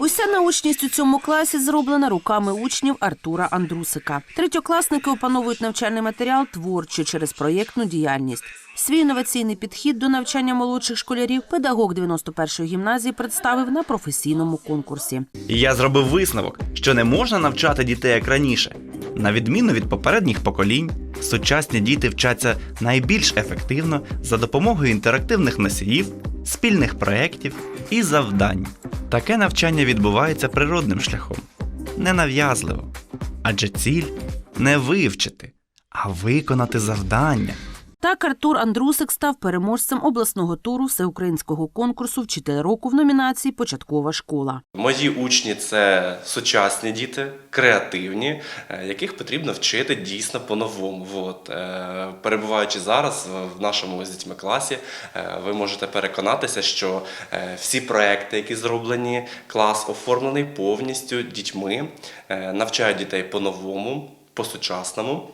Уся научність у цьому класі зроблена руками учнів Артура Андрусика. Третьокласники опановують навчальний матеріал творчо через проєктну діяльність. Свій інноваційний підхід до навчання молодших школярів педагог 91-ї гімназії представив на професійному конкурсі. Я зробив висновок, що не можна навчати дітей як раніше. На відміну від попередніх поколінь, сучасні діти вчаться найбільш ефективно за допомогою інтерактивних носіїв, спільних проєктів і завдань. Таке навчання відбувається природним шляхом, ненав'язливо. Адже ціль не вивчити, а виконати завдання. Так Артур Андрусик став переможцем обласного туру всеукраїнського конкурсу Вчитель року в номінації Початкова школа. Мої учні це сучасні діти, креативні, е, яких потрібно вчити дійсно по-новому. Е, перебуваючи зараз в нашому з дітьми класі, е, ви можете переконатися, що всі проекти, які зроблені, клас оформлений повністю дітьми, навчають дітей по-новому, по-сучасному.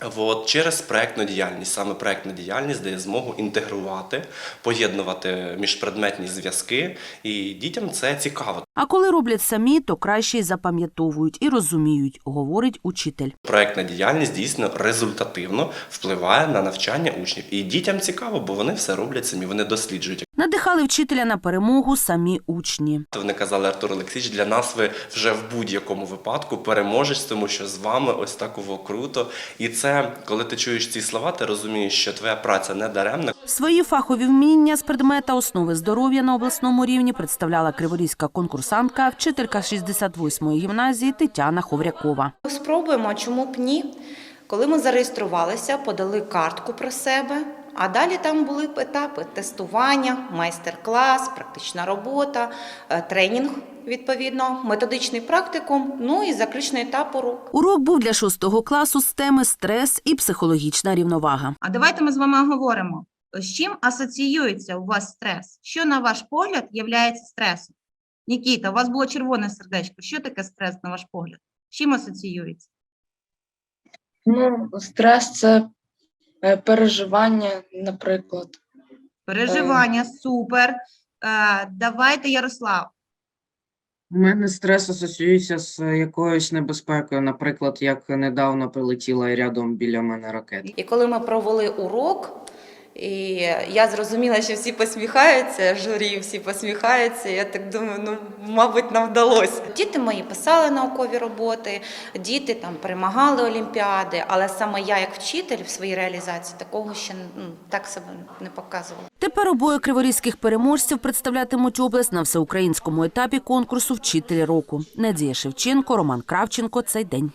От, через проектну діяльність. Саме проектна діяльність дає змогу інтегрувати, поєднувати міжпредметні зв'язки, і дітям це цікаво. А коли роблять самі, то краще й запам'ятовують і розуміють, говорить учитель. Проектна діяльність дійсно результативно впливає на навчання учнів. І дітям цікаво, бо вони все роблять самі, вони досліджують. Надихали вчителя на перемогу самі учні. Вони казали, Артур Олексійович, для нас ви вже в будь-якому випадку переможець, тому що з вами ось так воно круто. І це, коли ти чуєш ці слова, ти розумієш, що твоя праця не даремна. Свої фахові вміння з предмета основи здоров'я на обласному рівні представляла криворізька конкурсантка, вчителька 68-ї гімназії Тетяна Ховрякова. Спробуємо, чому б ні. Коли ми зареєструвалися, подали картку про себе, а далі там були етапи тестування, майстер-клас, практична робота, е, тренінг, відповідно, методичний практикум, ну і заключний етап урок. Урок був для шостого класу з теми стрес і психологічна рівновага. А давайте ми з вами говоримо, з чим асоціюється у вас стрес? Що, на ваш погляд, є стресом? Нікіта, у вас було червоне сердечко. Що таке стрес, на ваш погляд? З чим асоціюється? Ну, стрес це е, переживання, наприклад. Переживання, супер. Е, давайте, Ярослав. У мене стрес асоціюється з якоюсь небезпекою, наприклад, як недавно прилетіла рядом біля мене ракета. І коли ми провели урок, і я зрозуміла, що всі посміхаються, журі всі посміхаються. Я так думаю, ну мабуть, нам вдалося. Діти мої писали наукові роботи, діти там перемагали олімпіади, але саме я, як вчитель, в своїй реалізації такого ще ну, так себе не показувала. Тепер обоє криворізьких переможців представлятимуть область на всеукраїнському етапі конкурсу Вчитель року. Надія Шевченко, Роман Кравченко. Цей день.